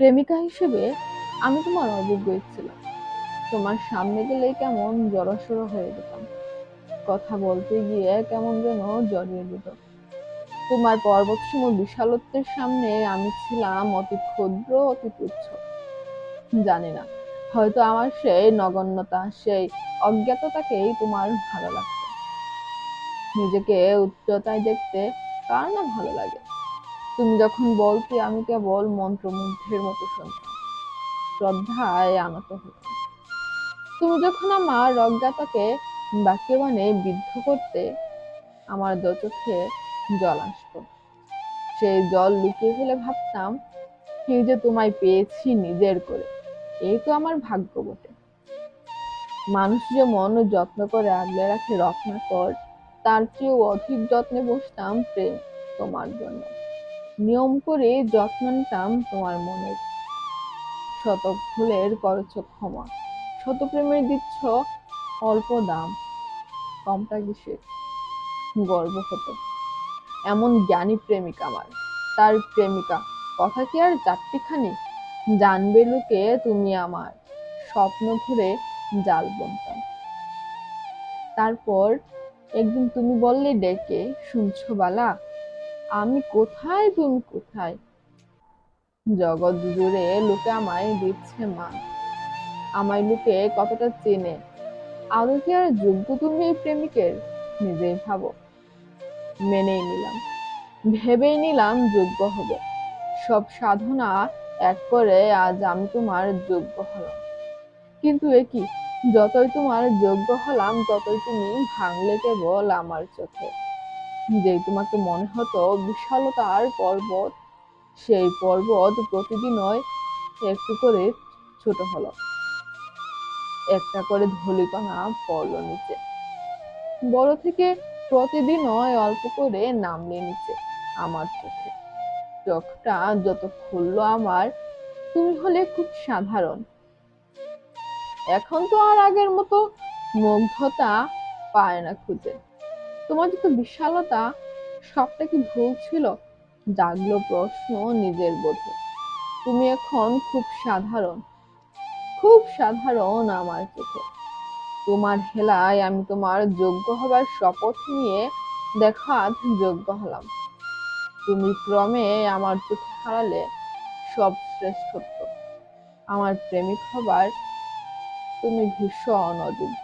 প্রেমিকা হিসেবে আমি তোমার অযোগ্য ছিলাম। তোমার সামনে গেলে কেমন জড়সড় হয়ে যেতাম। কথা বলতে গিয়ে কেমন যেন জড়িয়ে যেত। তোমার পর্বতসম বিশালত্বের সামনে আমি ছিলাম অতি ক্ষুদ্র, অতি তুচ্ছ। জানি না, হয়তো আমার সেই নগণ্যতা, সেই অজ্ঞাততাকেই তোমার ভালো লাগতো। নিজেকে উচ্চতায় দেখতে কার না ভালো লাগে? তুমি যখন বলতে আমি কেবল মন্ত্রমুগ্ধের মতো শুনতাম শ্রদ্ধায় আনত হতাম তুমি যখন আমার অজ্ঞাতাকে বাক্যবাণে বিদ্ধ করতে আমার দু চোখে জল আসতো, সেই জল লুকিয়ে ফেলে ভাবতাম এই যে তোমায় পেয়েছি নিজের করে এই তো আমার ভাগ্য বটে। মানুষ যেমন যত্ন করে আগলে রাখে রত্নাকর তার চেয়েও অধিক যত্নে বসতাম প্রেম তোমার জন্য। নিয়ম করে যত্ন নিতাম তোমার মনের। শত ফুলের করছ ক্ষমা। শত প্রেমের দিচ্ছ অল্প দাম। কমটা কিসের? গর্ব হতো। এমন জ্ঞানী প্রেমিক আমার। তার প্রেমিকা। কথা কি আর চারটিখানি? জানবে লোকে তুমি আমার। স্বপ্ন ঘুরে জাল বুনতাম। তারপর একদিন তুমি বললে, ডেকে, শুনছো বালা? আমি কোথায়, তুমি কোথায়? জগৎ জুড়ে লোকে আমায় দিচ্ছে মা। আমায় লোকে কতটা চেনে। আদৌ কি আর যোগ্য তুমি এই প্রেমিকের? নিজেই ভাবো। মেনেই নিলাম। ভেবেই নিলাম যোগ্য হবে। সব সাধনা এক করে আজ আমি তোমার যোগ্য হলাম। কিন্তু এ কি? যতই তোমার যোগ্য হলাম, ততই তুমি ভাঙলে কেবল আমার চোখে। যেই তোমাকে মনে হতো বিশালতার পর্বত, সেই পর্বত প্রতিদিনই একটু করে ছোট হলো। একটা করে ধলিকণা পড়ল নিচে। বড় থেকে প্রতিদিনই অল্প করে নামলে নিচে আমার চোখে। চোখটা যত খুললো আমার, তুমি হলে খুব সাধারণ। এখন তো আর আগের মতো মুগ্ধতা পায় না খুঁজে। তোমার যত বিশালতা, সবটা কি ভুল ছিল? জাগলো প্রশ্ন নিজের বোধে। তুমি এখন খুব সাধারণ। খুব সাধারণ আমার চোখে। তোমার হেলায় আমি তোমার যোগ্য হবার শপথ নিয়ে দেখো আজ যোগ্য হলাম। তুমি ক্রমে আমার চোখে হারালে সব শ্রেষ্ঠত্ব। আমার প্রেমিক হবার তুমি ভীষণ অযোগ্য।